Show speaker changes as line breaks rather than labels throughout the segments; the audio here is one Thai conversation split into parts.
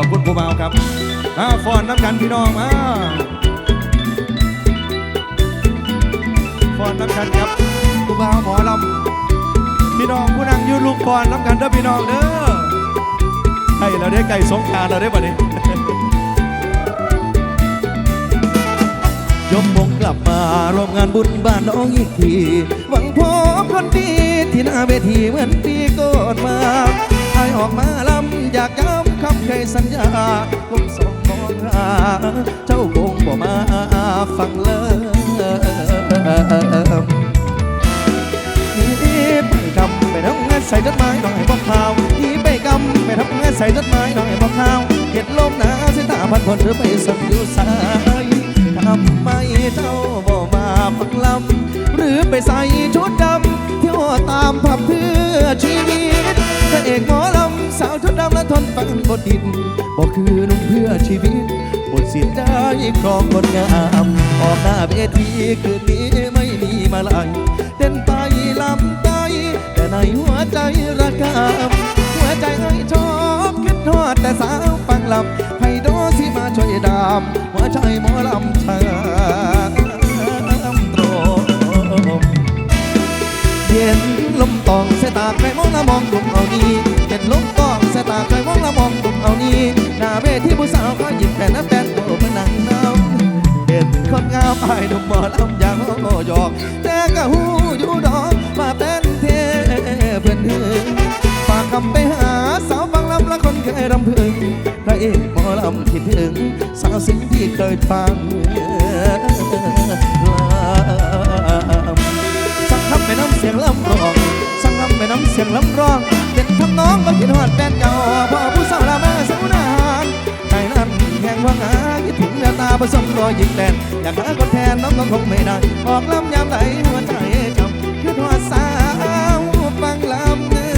อบคุณผู้เมาครับมาฟอนน้ำกันพี่น้องมาฟอนน้ำกันครับผู้เมาหมอลำพี่น้องผู้นั่งยืนลูกฟอนน้ำกันเด้อพี่น้องเด้อให้เราได้ไก่สงการเราได้ป่ะนี่
ยกมงกลับมาร่วมงานบุญบ้านน้องอีกทีหวังพบคนดีที่หน้าเวทีเหมือนปีก่อนมา ไอออกมาลำอยากย้ำคำเคยสัญญาผมสองมองหาเจ้าคงบ่มาฟังเลยนี่ไปกำไปทำงานใส่จดหมายหน่อยบอกข่าวนี่ไปกำไปทำงานใส่จดหมายหน่อยบอกข่าวเห็นลมหนาเส้นตาพันคนหรือไปสัอยู่สายทำไมเจ้าบ่มาฟังลำหรือไปใส่ชุดดำเที่ยวตามผับเพื่อชาวชุดดำและทนฟังบทดินบอกคือนุ่มเพื่อชีวิตบทสินได้ครองคนงามออกหน้าเวทีคืนนี้ไม่มีมาลายเต้นไปลำไปแต่ในหัวใจระกำหัวใจให้ชอบคิดทอดแต่สาวฟังลำให้โดสิมาช่วยดามหัวใจหมอลำชาตรงเย็นลมตองเสตาใครมองละมองกลุ่มเอานี้เย็นลมตอง เสยตาใครมองละมองกลุ่มเอานี้หน้าเวทีผู้สาวก็หยิบแผ่นน้ำแป้นโอ้มานั่งน้ำเห็นคนงามไอ้หนุ่มหมอลำอย่างโอ้ยอกแต่ก็หูอยู่ดอกมาเป็นเทเพื่อนถึงฝากคำไปหาสาวฟังลำละคนเคยรำพึงพระเอกหมอลำคิดถึงสาวสิ่งที่เคยฟัง ผสมรอยยิ้มแดนอยากหาคนแทนน้องก็คงไม่ได้ออกลำยามไหนหัวใจจำคิดหอดสาวฟังลำเนื้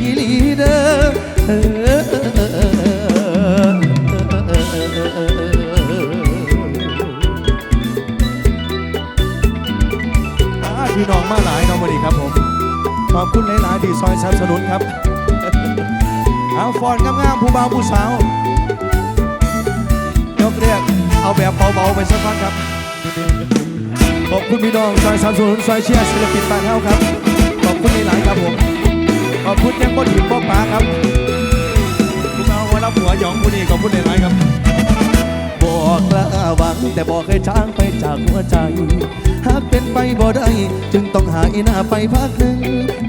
อีลีเดอ
อ่าพี่น้องมาหลายน้องมาดีครับผม ขอบคุณหลายๆที่ซอยสนับสนุนครับ เอาฟอนงามๆผู้บ่าวผู้สาว เอาแบบเบาๆไปสักพักครับ ขอบคุณพี่น้องซอยสนับสนุนซอยเชียร์ศิลปินบ้านเฮาครับ ขอบคุณหลายๆครับผม ขอบคุณยังบ่ถิ่มบ่ป๋าครับคุณเอาหัวรับหัวหยองผู้นี้ขอบคุณหลายๆครับ
บอกล้าหวังแต่บอกให้ช้างไปจากหัวใจ หากเป็นไปบ่ได้ จึงต้องหายหน้าไปพักหนึ่ง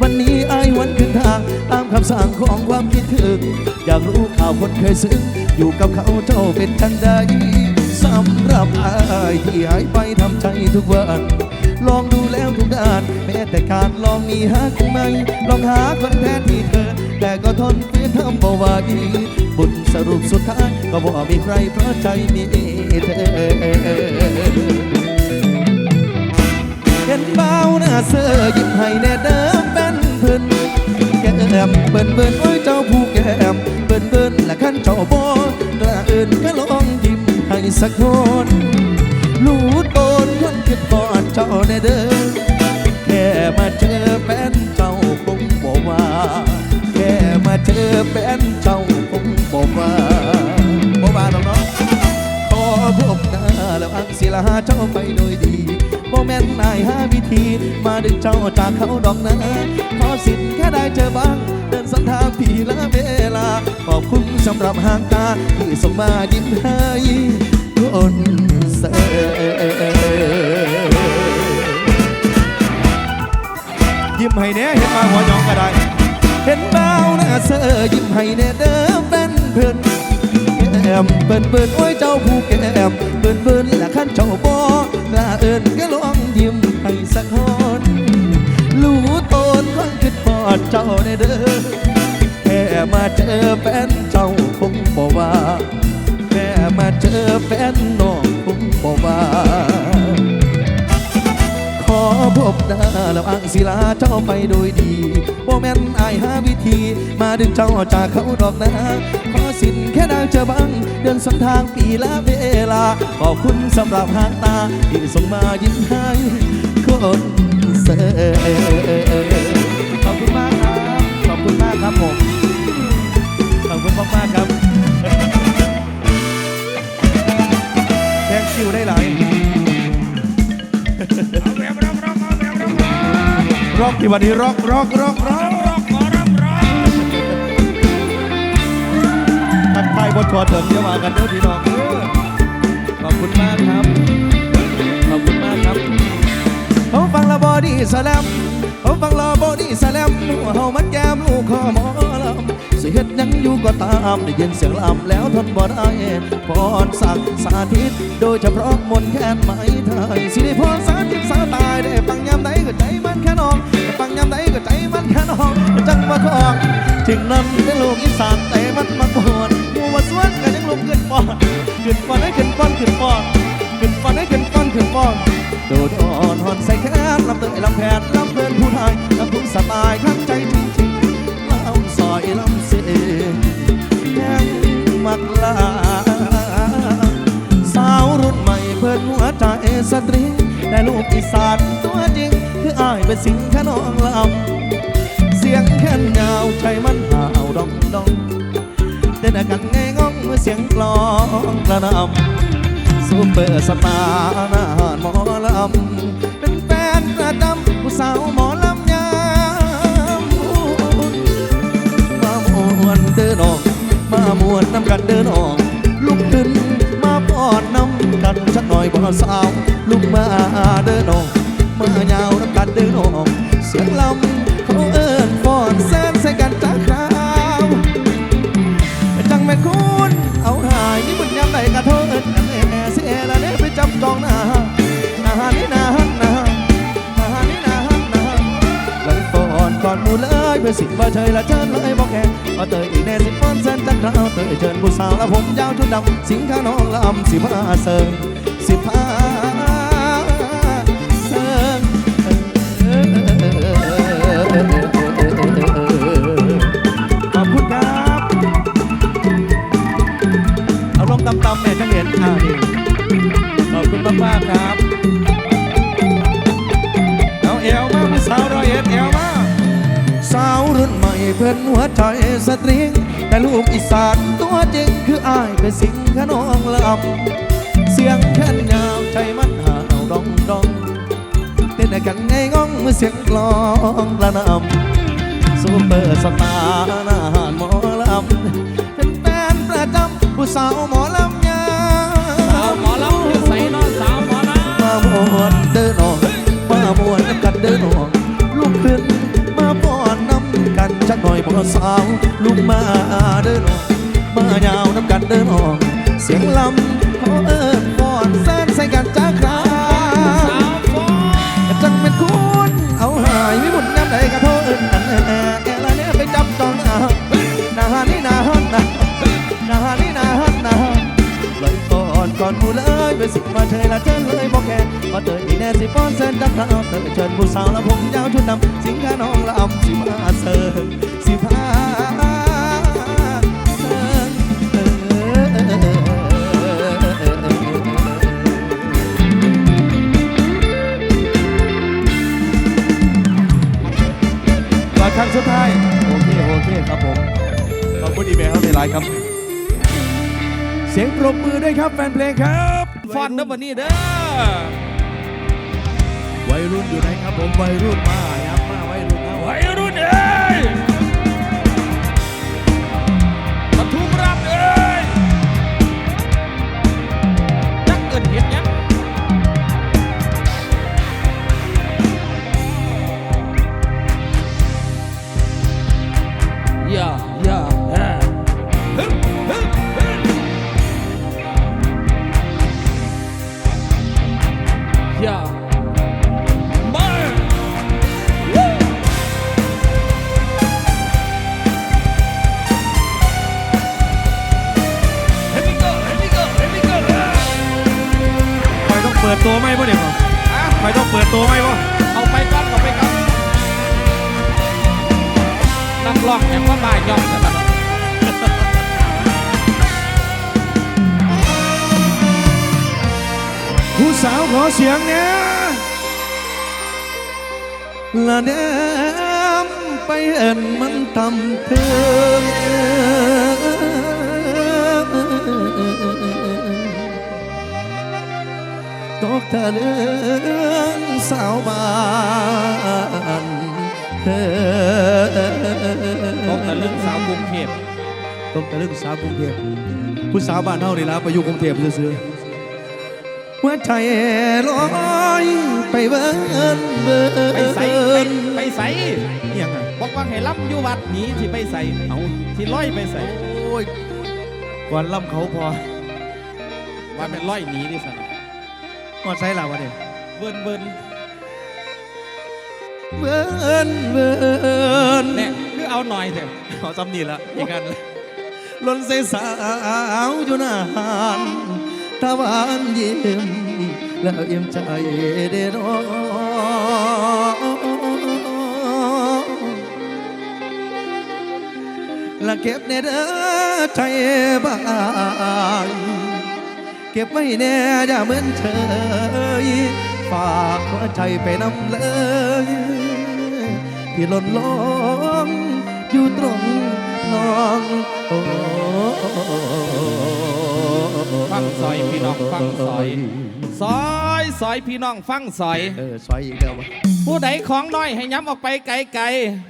วันนี้อายวันขึ้นทาง ตามคำสั่งของความคิดถึง อยากรู้ข่าวคนเคยซึ้งอยู่กับเขาเจ้าเป็นจังใด สำหรับอายที่หายไปทำใจทุกวัน ลองดูแล้วทุกด้าน แม้แต่การลองมีฮักไหมลองหาคนแทนที่เธอ แต่ก็ทนฝืนทำบ่ไหวบุญสรุปสุดท้าย ก็บ่มีใครเพราะใจมีเธอ เห็นเบาหน้าเสื้อยิ้มให้แน่เดิมเป็นเพื่นแก้มเบิ่นเบิ่นโอ้ยเจ้าผู้แก้มเบิ่นเบิ่นและขั้นเจ้าบกล้าเอื่นก็ลอง สักคนลูดโดนคนคิดกอดเจ้าในเดิมแค่มาเจอแฟนเจ้าคงบอกว่า แค่มาเจอแฟนเจ้าคงบอกว่าบอกว่าน้องขอพบหน้าแล้วอังศิลาเจ้าไปโดยดี แม่นนายหาวิธี มาดึงเจ้าจากเขาดอกนะขอสิทธิ์แค่ได้เจอบ้าง เดินสันทางพี่ละเวลา ขอบคุณสำหรับหางตา ที่ส่งมายิ้มให้คนเสอ
ยิ้มให้แน่เห็นมาหัวยองก็ได้
เห็นเบาหน้าเสอยิ้มให้แน่เด้อเป็นเพื่อนแก้มเปิ้นเปิ้นโอ้ยเจ้าผู้แก้มเปิ้นเปิ้นและขั้นเจ้าบอกลาเอิญก็ลอ ยิ้มให้สักคนรู้ตนคนคิดพอดเจ้าในเด้อแค่มาเจอแฟนเจ้าคงบอกว่าแค่มาเจอแฟนน้องคงบอกว่า อพบหน้าแล้วอังศิลาเจ้าไปโดยดีโมแมนอายหาวิธี มาดึงเจ้าจากเขาดอกนะขอสินแค่ได้เจอบ้างเดินสนทางปีละเวลา ขอบคุณสำหรับหางตา ที่ส่งมายิ้มให้คนเส
ขอบคุณมากครับ ขอบคุณมากครับผม ขอบคุณ
มากๆครับแทงคิวได้หลาย
ร็อก
ที่วันนี้ร็อกร็อกร็อกร็อก
ร็อกขอร็อกร็อก
ทักทายบนทัวร์เถิงเยามากันเด้อพี่น้องขอบคุณมากครับ ขอบคุณมากครับเขาฟังละบอดี้สแลมเขาฟังละบอดี้สแลมหัวเฮามันแก้มลูกคอหมอลำสิเฮ็ดยังอยู่ก็ตามได้ยินเสียงลำแล้วทนบ่ได้พรสั่งสาธิต โดยเฉพาะมนแคนไม้ไทยสิได้พรสาธิตสาตายได้ฟังยามใดก็ใจมันแค่นอง ก็ใจมันแค่นองจังมาคองถึงนั้นเป็นลูกอีสานแต่มันมาก่อนหัวสวนก็ยังลุกขึ้นปอนขึ้นปอนให้ขึ้นปอนขึ้นปอนขึ้นปอนให้ขึ้นปอนขึ้นปอนโดดอ่อนหอนใส่แขนลำเตยลำแพนลำเพลินผู้ไทยลำพุงสบายข้งใจจริงๆลำซอยลำเสียงแห้งมักลาสาวรุ่นใหม่เพิ่นหัวใจสตรีแต่ลูกอีสานตัวจริง อายเป็นสิงแค่น้องลำเสียงแค่นยาวใจมันห่าวดองดองเต้นกันไงง้องเมื่อเสียงกลองกระนำซูเปอร์สตาร์นาหานหมอลำเป็นแฟนประจำผู้สาวหมอลำยามมามวนเดินออก มามวนน้ำกันเดินออกลุกขึ้นมาป้อนน้ำกันสักหน่อยบ่สาวลุกมาเดินออกมายาวน้ำ เดินออกเสียงลำเขาเอิ้นฟ้อนแซนใส่กันจากคราวจังแม่คุณเอาหายนี่บุญยามใดกระโทษกันแน่เสียละเด้ไปจับจองหน้าหน้านี่หน้าหน้าหน้านี่หน้าหน้าเลยฟอนก่อนมูเลยเพื่อสิบ่เชยละเชิญเลยบอกแกเอาเตยอีแน่สิฟอนเส้นจักราวเตยเชิญผู้สาวละผมยาวชุดดำสิงข้าน้องลำสิพาเสิร์สิพา พื่อนหัวใจสตริง แต่ลูกอีสานตัวจริงคืออายเป็นสิ่งขนองลำเสียงแค่นยาวใจมันหาวดองดองเต้นกันไงง้องเมื่อเสียงกลองระนำซูเปอร์สตาร์หน้าหานหมอลำเป็นแฟนประจำผู้สาวหมอลำยา
สาวหมอลำอยู่ใส่นอนสาวหมอลำ
มามวนเดินออกมามวนน้ำกันเดิน จักหน่อยพอสาวลุกมาเดินออกมายาวน้ำกันเดินออกเสียงลำเขาเอิ้นป้อนแซนใส่กันจ้าครา
สาวฟอน
จังเป็นคุณเอาหายวิบุญย้ำใดกระโทษเอิ้นกันแอ่แอ่แอ่ละเนี่ยไปจับจองหน้าหน้านี่หน้าหน้าหน้านี่หน้าหน้าเลยก่อนก่อนผู้เลยไปสิมาเธอละเชิญเลย กแค่มาเตยอีแน่สิป้อนเส้นจักรเอาเตยเชิญผู้สาวละผมยาวชุดดำสิงข้าน้องละอำสิมาเสิร์สิพาเสิร์ฟก่อนครั้งสุดท้าย โอเค โอเคครับผม ขอบคุณอีเมลครับในไลน์ครับ เสียงปรบมือด้วยครับแฟนเพลงครับ
ฟอนนะวันนี้เด้อ
วัยรุ่นอยู่ไหนครับผมวัยรุ่นมายับมาวัยรุ่นเอา
วัยรุ่นเอ้ยปทุมรัฐเอ้ยจักเอินเห็นยังอย่าอย่าอย่าฮึบฮึบฮึบอย่า
ตัวไหมบ่เนี่ยบ่ไม่ต้องเปิดตัวไหมบ่
เอาไปก่อนเอาไปก่อนนักร้องอย่างว่าบ่ายยอมจะแบบ
ผู้สาวขอเสียงเนี่ยละเดมไปเอ็นมันทำเพื่อ ตกตะลึงสาวบ้านเธอตกตะ
ลึงสาวกรุงเทพ
ตกตะลึงสาวกรุงเทพผู้สาวบ้านเฮานี่ละไปอยู่กรุงเทพซื้อหัวใจลอยไปเบิ้นเบิ้น
ไปใส่ไปใส่
ยังไง
บอกว่าให้ลับอยู่วัดนี้ที่ไปใส่เอาที่ลอยไปใส่
โอ้ยก่อนล่ำเขาพอ
ว่าเป็นลอยหนีดิสัน
ก่อนใส่ล่ะวะเนี่ย
เบิ่นเบิ่น
เบิ่นเบิ่น
เนี่ยคือเอาหน่อยเถอะ
ขอซ้ำนี่ละอีกกันเลยล้นใส่สาวอยู่นานตะวันยิ้มแล้วอิ่มใจเด้อน้องและเก็บในเด้อใจบาง เก็บไว้แน่อย่าเหมือนเฉยฝากหัวใจไปนำเลยที่หล่นลงอยู่ตรงน้องโอ้
ฟังซอยพี่น้องฟังซอยซอยซอยพี่น้องฟังซอย
เออซอยอีกแล้ววะ
ผู้ใดของน้อยให้ย้ำออกไปไกล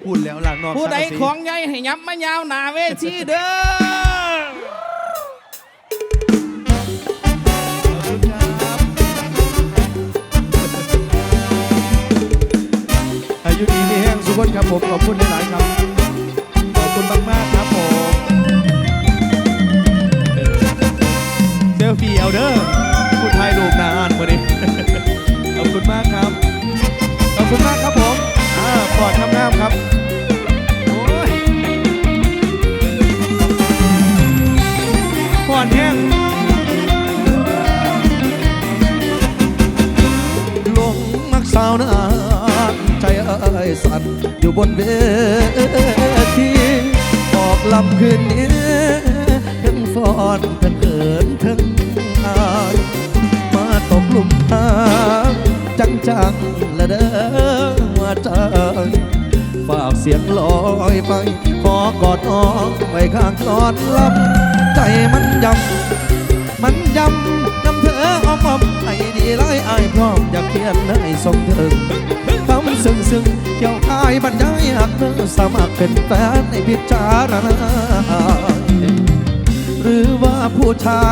พูดแล้วหลังนอก
ๆผู้ใด
สังกะสี
ของใหญ่ให้ย้ำมายาวหนาเวทีเด้อ
กคนครับผมขอบคุณหลายๆครับขอบคุณมากๆครับผมเซลฟี่เอาเด้อพูดไทยรูปนานวันนี้ขอบคุณมากครับ ขอบคุณมากครับผมอ่าปอดทำงามครับ ใจเอ้ยสั่นอยู่บนเวทีบอกลำคืนนี้ทั้งฟอนทั้งเขินทั้งอายมาตกหลุมหาจังจังๆละเด้อว่าจังฝากเสียงลอยไป ขอกอดน้องไว้ข้างกอดลำใจมันยำ มันยำนำเธอออมอมให้ดีร้ายอายพร้อมอยากเขียนให้สมถึงคำซึ้งซึ้งเกี่ยวกายบรรยายหักเธอสมัครเป็นแฟนในพิจารณาหรือว่าผู้ชา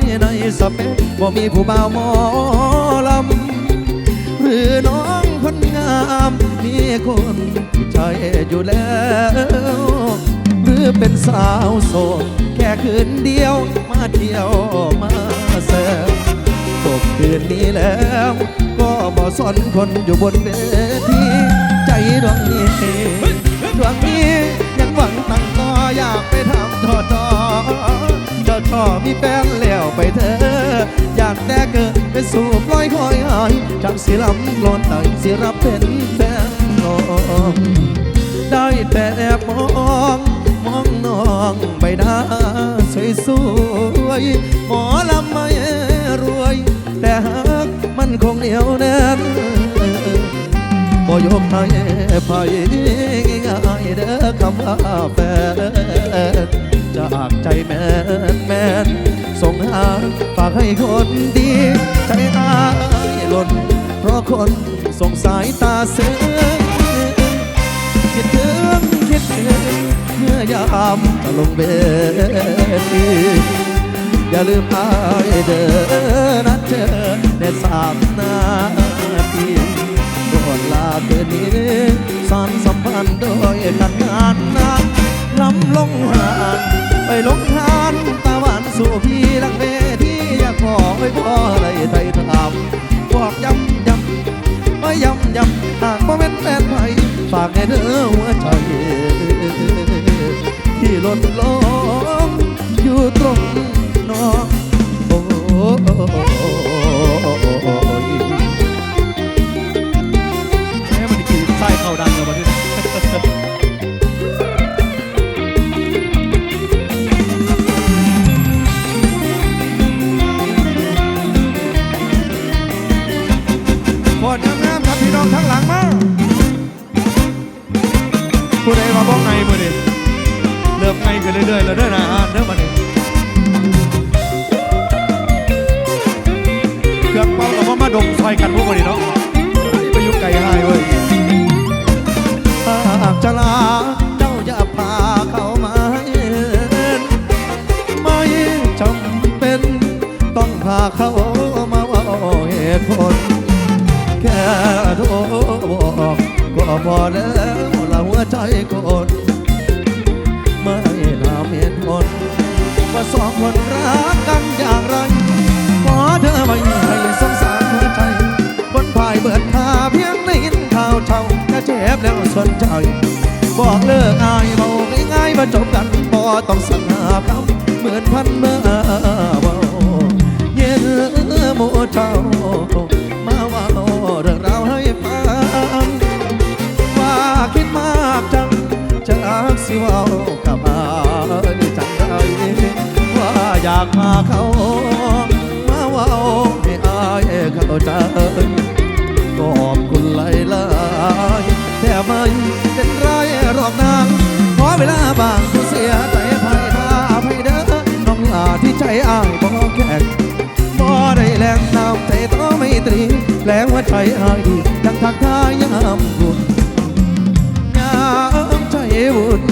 ยในสเปคบ่มีผู้บ่าวหมอลำหรือน้องคนงามมีคนใจอยู่แล้ว หรือเป็นสาวโสดแค่คืนเดียว เที่ยวมาแซวจบคืนนี้แล้ว ก็บ่สนคนอยู่บนเวทีใจดวงนี้ดวงนี้ยังหวังตั้งต่ออยากไปทำทอทอเจ้าชอมีแฟนแล้วไปเถอะอยากแต่เกิดไปสู่ปล่อยคอยหายจากสิลำลนได้สิรับเป็นแฟนน้องได้แต่แอบมองมองน้องใบหน้ สวยหมอลำไม่รวย แต่หักมันคงเหนียวแน่นบ่ยกให้ไผง่ายๆเด้อคำว่าแฟนจากใจแม่นแม่นส่งหาฝากให้คนดี ใจอายหล่นเพราะคนส่งสายตาเสือคิดถึงคิดถึงเมื่อยามจะลงเวที อย่าลืมอายเด้อนัดเจอในสามนาทีก่อนลาคืนนี้สานสัมพันธ์โดยกันนานนานล้ำลงหานไปลงหานตะวันสู่พี่ลังเวทีอยากขอไว้พ่ออะไรไทยทำบอกย้ำย้ำไม่ย้ำย้ำหากบ่เป็นแฟนไผฝากในเด้อหัวใจที่หล่นลงอยู่ตรง น้อง โอ้ยแม่มันกี่ไส้เข้าดังแล้ววันนี้พอดงามๆครับพี่น้องทั้งหลังมาผู้ใดมาบอกไงมือนี่เริ่มไงขึ้นเรื่อยๆแล้วเด้อนะฮะเด้อมานี่เมาดมซอยกันพวกนี้เนาะไะยุกไก่ให้เว้ยหากจะลาเจ้าอย่าพาเขามาไม่จำเป็น ต้องพาเขามาว่าเหตุผลแค่โทรบอกก็พอแล้วเราหัวใจคดไม่ทำเหตุผลว่าสองคนรักกันอย่างไรขอเธอไม่ให้สง คนพายเบิดหาเพียงได้ยินข่าวเช่าก็เจ็บแล้วสนใจ บอกเลิกอายเบาง่ายๆมาจบกันพอต้องสั่งหาคำเหมือนพันเมื่อเบาเย็นโมเจ้ามาว่าเรื่าใจขอบคุณหลายหลายแต่ไม่เป็นไรหรอกนางขอเวลาบางผู้เสียใจภัยถ้าภัยเด้อน้องลาที่ใจอ้ายบ่แข็งบ่ได้แรงน้ำใจต่องไม่ตรีแรงว่าใจอ้ายดีดังทักทายยามบุญยามใจบุญ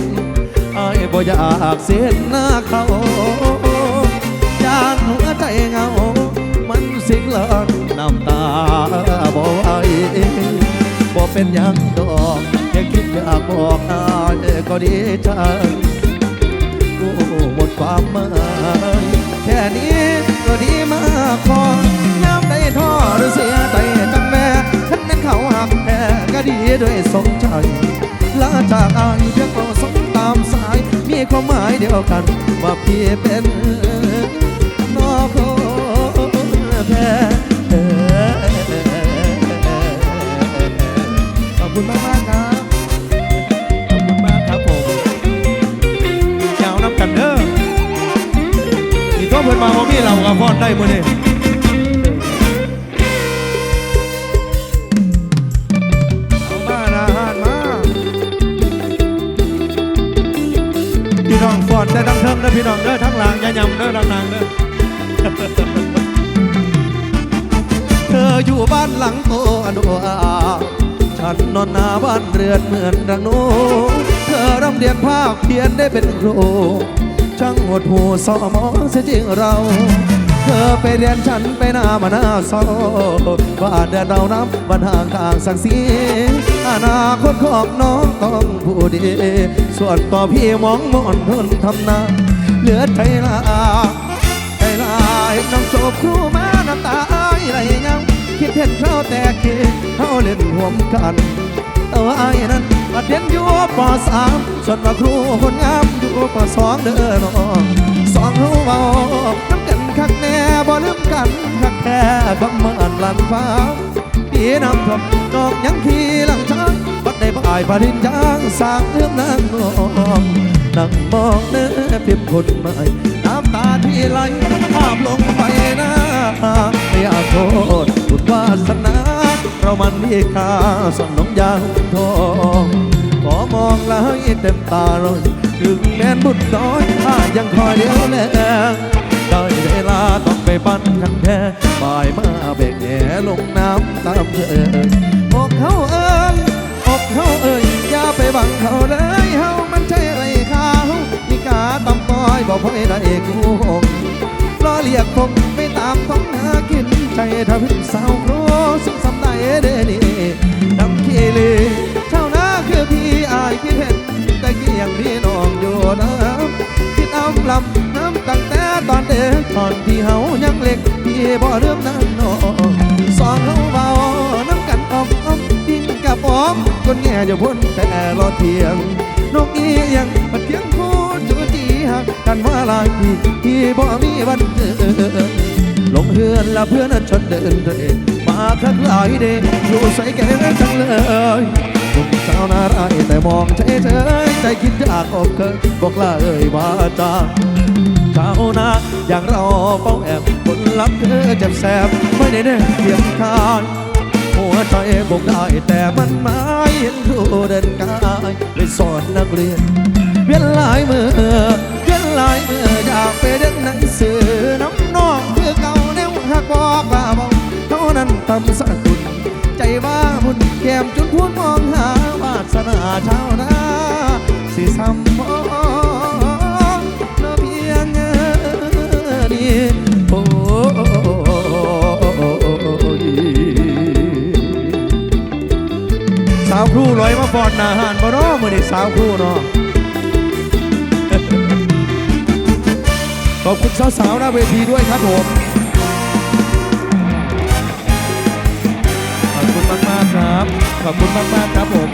อ้ายบ่อยากเสียหน้าเขายานหัวใจเงามันสิกลอนำตาบ่ไหวบ่เป็นยังดอกแค่คิดอยากบอกอายก็ดีใจกูหมดความหมายแค่นี้ก็ดีมากพอยามได้ท้อหรือเสียใจจังแม่ฉันนั้นเขาหักแท้ก็ดีด้วยสมใจลาจากอายเพียงเราสมตามสาย มีความหมายเดียวกันว่าพี่เป็น มีเรากับฟอได้มื้อนี้เอามานะฮานมาพี่น้องฟอนได้ทั้งเทิงเด้พี่น้องเด้อทั้งหลังยายำเด้อทั้งนางเด้อเธออยู่บ้านหลังโตอนุอาฉันนอนหน้าบ้านเรือนเหมือนดังโนเธอร่ำเรียนภาคเพียนได้เป็นครู หดหูสอมอเสียจริงเรา เธอไปเรียนฉันไปหน้ามาหน้าซอบ้านเดินเราน้ำบ้านห่างกลางสังสีอนาคตของน้องต้องผู้ดี ส่วนต่อพี่มองมอนทนทำนาเหลือใจลาใจลายน้องจบครูมาน้ำตาอายไหลยังคิดเห็นเขาแต่เกเขาเล่นห่วมกัน แต่ว่าอายนั้นมาเรียนอยู่ปสามส่วนว่าครูคนงามอยู่ปสองเด้อน้องสองเขาเบาน้ำกันคักแน่บ่ลืมกันคักแค่คำมันลันฟ้าพี่น้ำทบนอกยังขี่หลังช้างบัดได้บ่ายปริญญางสางเรื่องนางนองนั่งมองเนื้อเพียบคนใหม่น้ำตาที่ไหลภาพลงไปนะไม่อยากโทษบุญวาสนา เรามันมีค่าสนองยางทองขอมองแล้วเต็มตาเลยถึงแม้นบุญน้อยถ้ายังคอยเดียวแลได้เวลาต้องไปปั้นคันแท้บ่ายมาเบกแหลงน้ำตามเธออกเขาเอิญอกเขาเอ่ยอย่าไปบังเขาเลยเฮามันใช่ไรขามีกาตำต้อยบอกพ่อได้กูหงรอเรียกคงไม่ตามต้องหากินใจทำให้สาวโครสุขสำ เดนี่ดำขี้เลเท่านาคือพี่อายพี่เห็นแต่กี้ยังพี่น้องอยู่นะคิดเอาลำน้ำตั้งแต่ตอนเด็กตอนที่เฮายังเล็กพี่บ่เริ่มนั่นนอสองเฮาเบาน้ำกันออกอ้อกดิ้งกับออมคนแง่จะพ้นแต่รอเทียงนกอียังมาเทียงคู่จูจีหักกันว่าลายปีที่บ่มีวันเกิดลงเฮือนละเพื่อนชนเดินเดิน มาทักหลายเดย์อยู่ใส่แก่จังเลยหนุ่มสาวน่าร้ายแต่มองเฉยเฉยใจคิดอยากออกเกินบอกลาเอ่ยว่าจาชาวนาอย่างเราเป้าแอบคนรักเธอเจ็บแสบไม่ได้เน่เพียงทางหัวใจบอกได้แต่มันไม่เห็นครูเดินกายไปสอนนักเรียนเวียนหลายมือเวียนหลายมืออยากไปเรียนหนังสือน้ำนองคือเก่าแนวหักบอกว่าเบาานตำสะดุดใจว่าหุ่นแก้มจนพวนมองหาวาสนาชาวนาสิซ้ำพองนเพียงนี้โอ้สาวครูล
อยมาฟอนนาหานบารอมือนี่สาวครูเนาะขอบคุณสาวๆหน้าเวทีด้วยครับผม ขอบคุณมากๆครับผม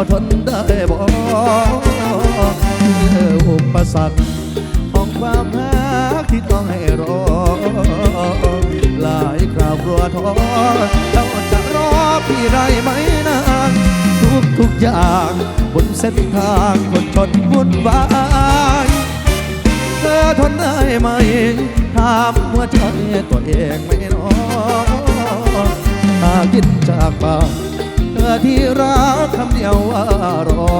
า
ทนได้บ่คืออุปสรรคของความรักที่ต้องให้รอ หลายคราวกลัวท้อเจ้าจะรอพี่ได้ไหมนานทุกทุกอย่างบนเส้นทางคนชนวุ่นวายเธอทนได้ไหมถามหัวใจตัวเองไม่น้อยถ้าคิดจากปา อที่รักคำเดียวว่ารอ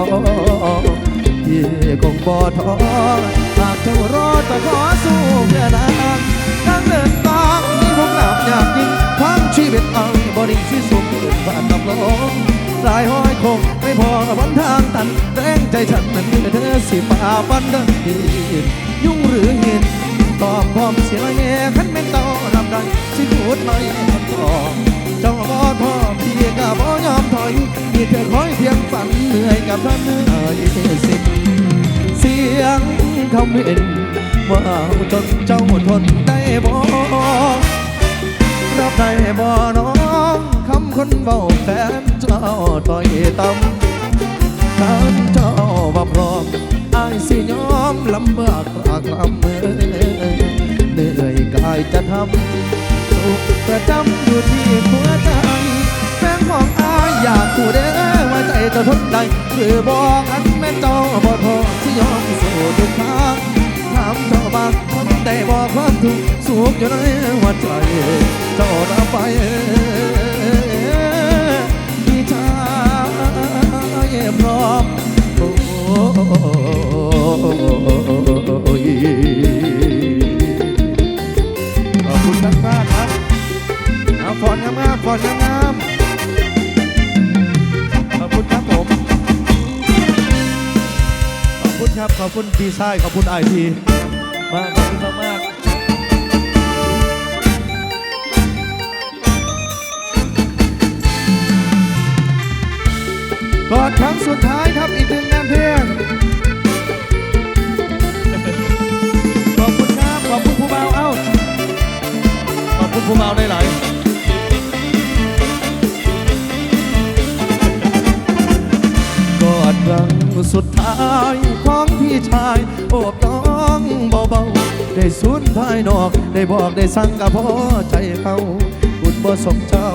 ที่คงบ่ท้อหากเจ้ารอจะขอสู้เพื่อนางทางเดินทางนี้ผมหลับอยากยิ่งทั้งชีวิตเอาบริที่สุขผ่านกับลมสายห้อยคงไม่พอวันทางตันแรงใจฉันนั้นเธอสิป่าปันเดินดียุ่งหรือเห็นตอบพร้อมเสียงแง่ขันเป็นต่อลำใดสิพูดไม่ทันต่อ เจ้าบ่ท้อพี่ก็บ่ยอมถอยมีเธอคอยเพียงฝันเหนื่อยกับท่านเหนื่อยสิ้นเสียงคำเห็นว่าจนเจ้าทนได้บ่รับได้บ่น้องคำคนเบาแฟนเจ้าต่อยต่ำท่านเจ้าว่าพร้อมอายสิยอมลำบากรากลำเมื่เหนื่อยกายจะทำ ประจำอยู่ที่หัวใจแฟนของอายอยากผู้เด้อว่าใจจะทนได้หรือบอกอันแม่เจ้าบ่พอสิยอมสู้ทุกทางถามเจ้าบางทำได้บอกความทุกสุขอยู่ในหัวใจเจ้ารับไปพี่ชายพร้อมโอ้ย
ฟอนงามๆฟอนงามๆขอบคุณครับผม ขอบคุณครับ ขอบคุณดีไซน์ขอบคุณไอทีมากขอบคุณมากมากๆกอนครั้งสุดท้ายครับอีกหนึ่งงานเพลงขอบคุณครับขอบคุณผู้เบาเอ้าขอบคุณผู้เมาได้หลาย สุดท้ายของพี่ชาย โอบน้องเบาๆ ได้สูญภายนอก ได้บอกได้สั่งกับพ่อใจเขาบุญบ่สมเจ้า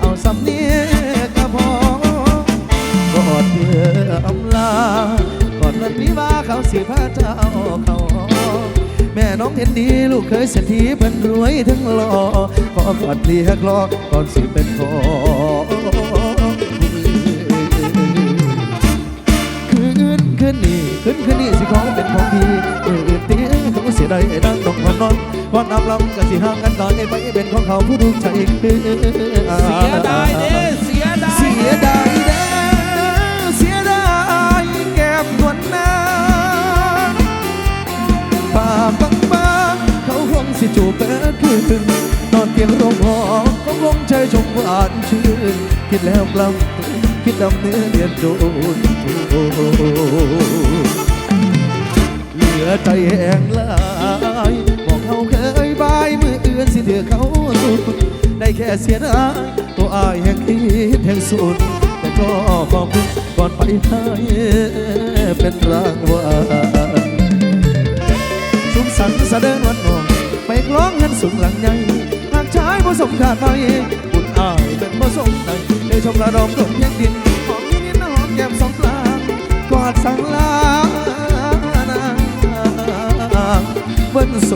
เอาสำเนียกกับพ่อกอดเพื่ออำลากอดวันวิวาเขาสิพาเจ้าเขาแม่น้องเห็นดีลูกเคยเศรษฐีเพิ่นรวยถึงหล่อขอกอดเรียกรอก่อนสิเป็นขอ คืนนี้คืนคืนนี้สิขอเป็นของพี่เอื่นตีเขาเสียดายดังต้องคนนอนก่อนนำลำกันสิห่างกันตอนไปเป็นของเขาผู้ดูใจ
เสียดายเด้เสียดาย
เสียดายเด้อเสียดายแก้มนวลนาป่าบังบางเขาคงสิจูบเปิดคืนนอนเตียงโรงหอก็คงใจชมหวานชื่นคิดแล้วกลับ คิดดำเนื้อเรียนโดนเหลือใจแห้งลายบอกเขาเคยบายมืออื่นสิเถือเขาสุดได้แค่เสียดายตัวอายแห่งคิดแห่งสุดแต่ก็ขอบคุณก่อนไปให้เป็นรางวัลสุขสันต์แสดงวันนองไปคล้องเงินสูงหลังใหญ่ ชายผสมขาดไปบุญอายเป็นผสมใดได้ชมระดมตกยังดินหอมนิดหอมแก้มสองกลางกอดสังลาเบิ้นโซ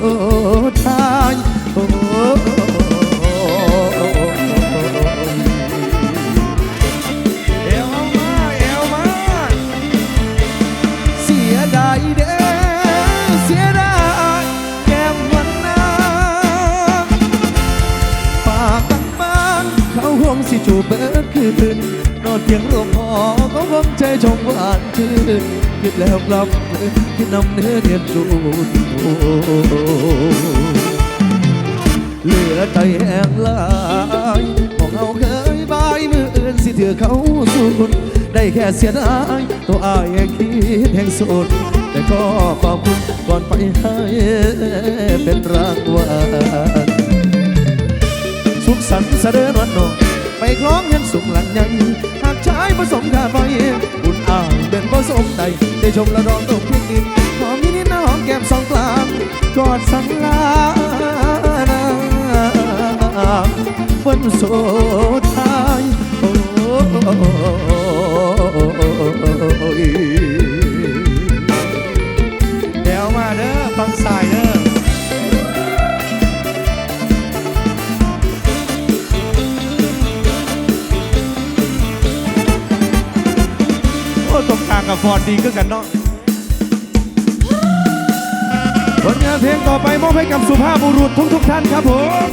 คิดแล้วกลับคิดนำเนื้อเดียนจูนเหลือใจแห้งลายของเอาเคยบายมืออื่นสิเถือเขาสูญได้แค่เสียดายตัวอายคิดแห่งสุดแต่ก็ขอบคุณก่อนไปให้เป็นรางวัลสุขสันต์เสด็จวันนองไปคล้องยันสุขหลังยังหากใช เป็นผสมใจได้ชมละรองตกพิกินหอมนิดนะหอมแก้มสองกลางกอดสังลานาวันโสดท้ายโอ้
ฟอร์ดดีขึ้นกันเนาะผลงานเพลงต่อไปมอบให้กับสุภาพบุรุษทุกๆท่านครับผม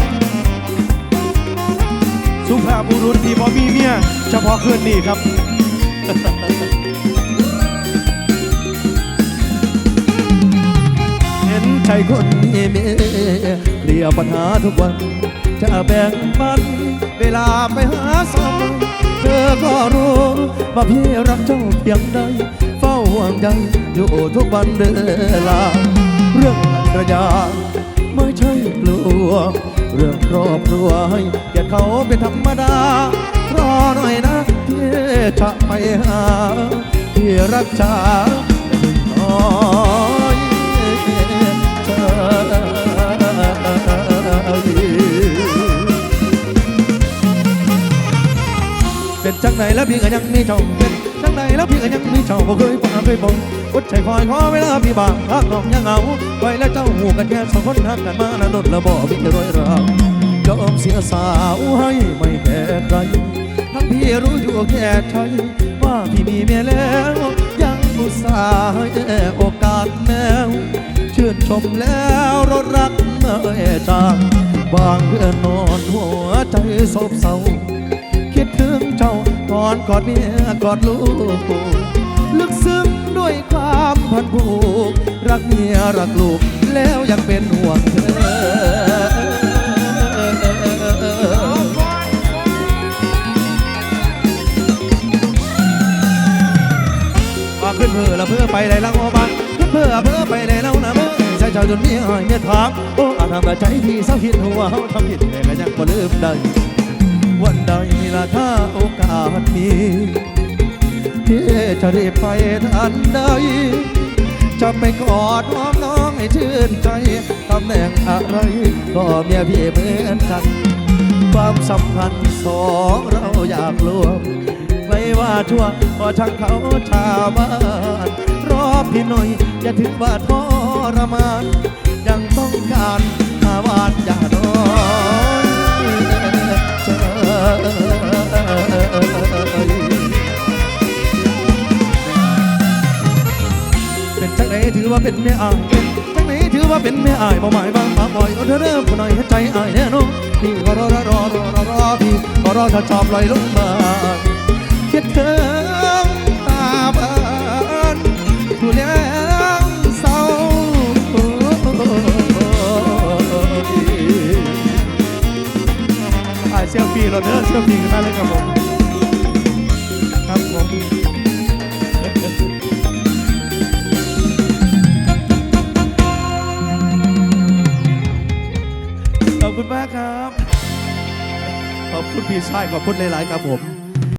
สุภาพบุรุษที่บ่มีเมียเฉพาะคืนนี้ครับ
เห็นใจคนมีเมียเคลียปัญหาทุกวัน จะแบ่งปันเวลาไปหาสาวเธอก็รู้ว่าพี่รักเจ้าเพียงใด เฝ้าห่วงใยอยู่ทุกวันเวลา เรื่องภรรยาไม่ใช่กลัว เรื่องครอบครัวให้เกียรติเขาเป็นธรรมดารอหน่อยนะพี่จะไปหาพี่รักษาน้อย จังไหนแล้วพี่ก็ยังมีเจ้าเป็นจังไหนแล้วพี่ก็ยังมีเจ้าบ่เคยปาเคยบ่นอดใจคอยขอเวลาพี่บางพักน้องยังเหงาไว้แล้วเจ้าหูกันแค่สองคนหักกันมาแล้วนดแล้วบ่มีจะรอยราวยอมเสียสาวให้ไม่แก่ใครทั้งพี่รู้อยู่แก่ใจว่าพี่มีเมียแล้วยังอุตส่าห์ให้โอกาสแมวชื่นชมแล้วรถรักเมื่อจางบางเพื่อนนอนหัวใจโศบเศร้า ถึงเจ้ากอดกอดเมียกอดลูก ลึกซึ้งด้วยความพันผูก รักเมียรักลูก แล้วยังเป็นห่วงเธอว่าขึ้นเพื่อละเพื่อไปได้ลังโอบานขึ้นเพื่อเพื่อไปได้แล้วนะเมื่อใจเจ้าจนมีหายเมียถามโอ้อาทำละใจที่เศร้าคิดหัวเขาทำผิดแต่ก็ยังบ่ลืมได้ วันใดล่ะถ้าโอกาสมีพี่จะรีบไปทันใดจะไปกอดหอมน้องให้ชื่นใจตำแหน่งอะไรก็เมียพี่เหมือนกัน ความสัมพันธ์สองเราอยากรวมไม่ว่าชั่วก็ช่างเขาชาวบ้านรอพี่หน่อยอย่าถึงว่าทรมาน ยังต้องการหาวานอย่านอยเจอ เป็นจังไหนถือว่าเป็นแม่อายเป็นจังไหนถือว่าเป็นแม่อายบ่หมายบางมาบ่อยเอาเธอเริ่มผู้หน่อยให้ใจอายแน่นอนพี่ก็รอรอรอรอรอรอพี่ก็รอถ้าชอบลอยลงมาคิดเธอ เซลฟี่เราเด้อเซลฟี่กันได้เลยครับผมครับผมขอบคุณมากครับ ขอบคุณพี่ชายขอบคุณหลาย ๆ ครับผม